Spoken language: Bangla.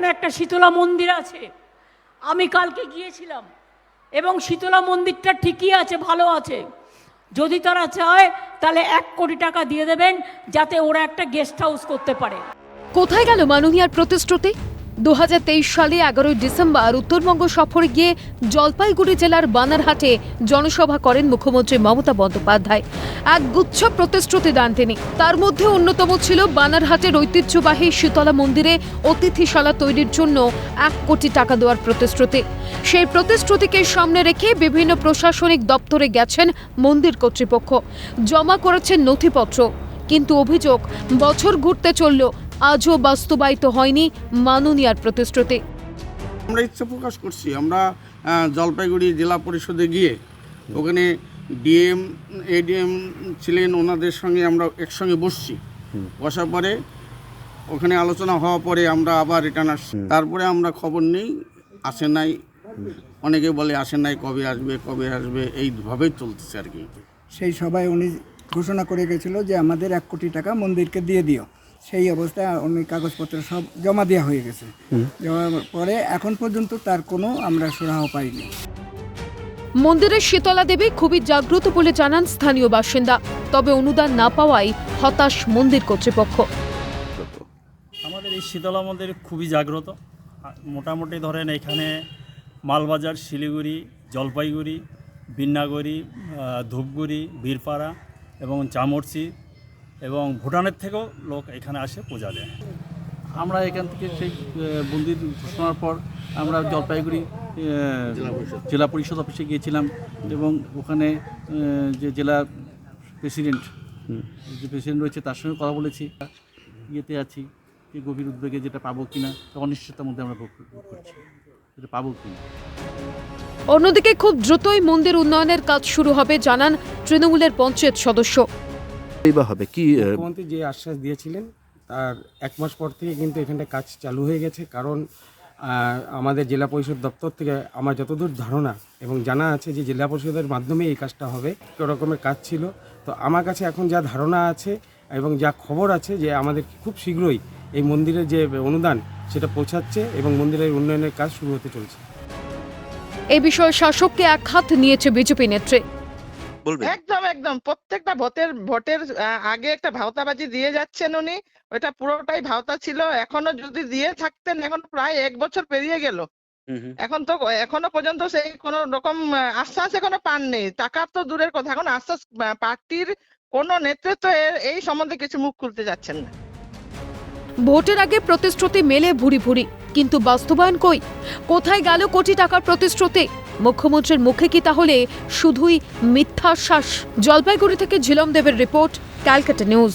এখানে একটা শীতলা মন্দির আছে। আমি কালকে গিয়েছিলাম এবং শীতলা মন্দিরটা ঠিকই আছে, ভালো আছে। যদি তারা চায়, তাহলে এক কোটি টাকা দিয়ে দেবেন যাতে ওরা একটা গেস্ট হাউস করতে পারে। কোথায় গেল মাননীয়ার প্রতিশ্রুতি? দু সালে এগারোই ডিসেম্বর উত্তরবঙ্গ সফরে গিয়ে জলপাইগুড়ি জেলার বানারহাটে জনসভা করেন মুখ্যমন্ত্রী মমতা বন্দ্যোপাধ্যায়। এক গুচ্ছ প্রতিশ্রুতি দেন তিনি। তার মধ্যে অন্যতম ছিল বানারহাটের ঐতিহ্যবাহী শীতলা মন্দিরে অতিথিশালা তৈরির জন্য এক কোটি টাকা দেওয়ার প্রতিশ্রুতি। সেই প্রতিশ্রুতিকে সামনে রেখে বিভিন্ন প্রশাসনিক দপ্তরে গেছেন মন্দির কর্তৃপক্ষ। জমা করেছেন নথিপত্র। কিন্তু অভিযোগ, বছর ঘুরতে চলল আজও বাস্তবায়িত হয়নি মাননীয়ার প্রতিশ্রুতি। আমরা ইচ্ছা প্রকাশ করছি আমরা জলপাইগুড়ি জেলা পরিষদে গিয়ে ওখানে ডিএম এডিএম ছিলেন ওনাদের সঙ্গে আমরা একসঙ্গে বসছি। বসার পরে ওখানে আলোচনা হওয়া পরে আমরা আবার রিটার্ন আসছি। তারপরে আমরা খবর নেই আসে নাই। অনেকে বলে আসে নাই কবে আসবে কবে আসবে এইভাবেই চলতেছে আর কি। সেই সবাই উনি ঘোষণা করে গেছিল যে আমাদের এক কোটি টাকা মন্দিরকে দিয়ে দিও। সেই অবস্থায় অনেক কাগজপত্র সব জমা দেওয়া হয়ে গেছে। জমা পরে এখন পর্যন্ত তার কোনো আমরা সুরাহ পাইনি। মন্দিরের শীতলা দেবী খুবই জাগ্রত বলে জানান স্থানীয় বাসিন্দা। তবে অনুদান না পাওয়ায় হতাশ মন্দির কর্তৃপক্ষ। আমাদের এই শীতলা মন্দির খুবই জাগ্রত। মোটামুটি ধরেন এখানে মালবাজার শিলিগুড়ি জলপাইগুড়ি বিন্নাগড়ি ধূপগুড়ি বীরপাড়া এবং চামরচি এবং ভুটানের থেকেও লোক এখানে আসে পূজা দেয়। আমরা এখান থেকে সেই আহ, মন্দির ঘোষণার পর আমরা জলপাইগুড়ি জেলা পরিষদ। অফিসে গিয়েছিলাম এবং ওখানে যে জেলা প্রেসিডেন্ট যে প্রেসিডেন্ট রয়েছে তার সঙ্গে কথা বলেছি। ইয়েতে আছি যে গভীর উদ্বেগে যেটা পাবো কিনা তো অনিশ্চয়তার মধ্যে আমরা ভোগ ভোগ করছি। যেটা পাবো কিনা। অন্যদিকে খুব দ্রুতই মন্দির উন্নয়নের কাজ শুরু হবে জানান তৃণমূলের পঞ্চায়েত সদস্য। এই বা হবে? কি মুখ্যমন্ত্রী যে আশ্বাস দিয়েছিলেন তার এক মাস পর থেকে কিন্তু এখানটা কাজ চালু হয়ে গেছে। কারণ আমাদের জেলা পরিষদ দপ্তর থেকে আমার যতদূর ধারণা এবং জানা আছে যে জেলা পরিষদের মাধ্যমে এই কাজটা হবে কী রকমের কাজ ছিল। তো আমার কাছে এখন যা ধারণা আছে এবং যা খবর আছে যে আমাদের খুব শীঘ্রই এই মন্দিরের যে অনুদান সেটা পৌঁছাচ্ছে এবং মন্দিরের উন্নয়নের কাজ শুরু হতে চলছে। এই বিষয়ে শাসককে এক হাত নিয়েছে বিজেপি নেত্রী। বলবেন? একদম একদম। প্রত্যেকটা ভোটের ভোটের আগে একটা ভাওতাবাজি দিয়ে যাচ্ছেন উনি। ওটা পুরোটাই ভাওতা ছিল। এখনও যদি দিয়ে থাকতেন এখন প্রায় এক বছর পেরিয়ে গেল। এখন তো এখনও পর্যন্ত সেই কোন রকম আশ্বাস এখনও পাননি। টাকা তো দূরের কথা। এখন আশ্বাস পার্টির কোন নেতৃত্ব এই সম্বন্ধে কিছু মুখ খুলতে যাচ্ছেন না। ভোটের আগে প্রতিশ্রুতি মেলে ভুরি ভুরি। কিন্তু বাস্তবায়ন কই? কোথায় গেল কোটি টাকার প্রতিশ্রুতি? মুখ্যমন্ত্রীর মুখে কি তাহলে শুধুই মিথ্যাশ্বাস জলপাইগুড়ি থেকে ঝিলম দেবের রিপোর্ট, ক্যালকাটা নিউজ।